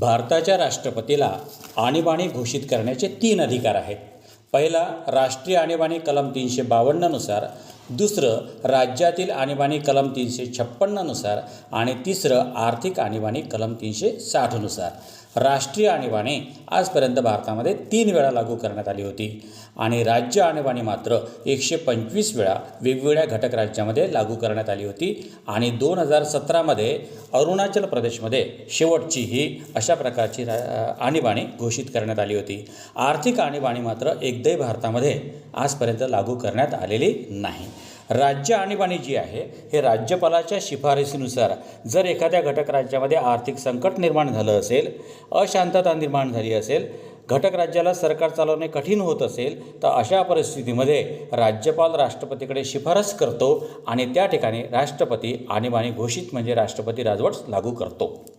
भारताच्या राष्ट्रपतीला आणीबाणी घोषित करण्याचे तीन अधिकार आहेत. पहिला राष्ट्रीय आणीबाणी कलम तीनशे बावन्ननुसार दुसरं राज्यातील आणीबाणी कलम तीनशे छप्पन्ननुसार आणि तिसरं आर्थिक आणीबाणी कलम तीनशे साठनुसार राष्ट्रीय आणीबाणी आजपर्यंत भारतामध्ये तीन वेळा लागू करण्यात आली होती आणि राज्य आणीबाणी मात्र एकशे पंचवीस वेळा वेगवेगळ्या घटक राज्यामध्ये लागू करण्यात आली होती आणि दोन हजार सतरामध्ये अरुणाचल प्रदेशमध्ये शेवटची ही अशा प्रकारची रा आणीबाणी घोषित करण्यात आली होती. आर्थिक आणीबाणी मात्र एकदाही भारतामध्ये आजपर्यंत लागू करण्यात आलेली नाही. राज्य आणीबाणी जी आहे हे राज्यपालाच्या शिफारसीनुसार जर एखाद्या घटक राज्यामध्ये आर्थिक संकट निर्माण झालं असेल अशांतता निर्माण झाली असेल घटक राज्याला सरकार चालवणे कठीण होत असेल तर अशा परिस्थितीमध्ये राज्यपाल राष्ट्रपतीकडे शिफारस करतो आणि त्या ठिकाणी राष्ट्रपती आणीबाणी घोषित म्हणजे राष्ट्रपती राजवट लागू करतो.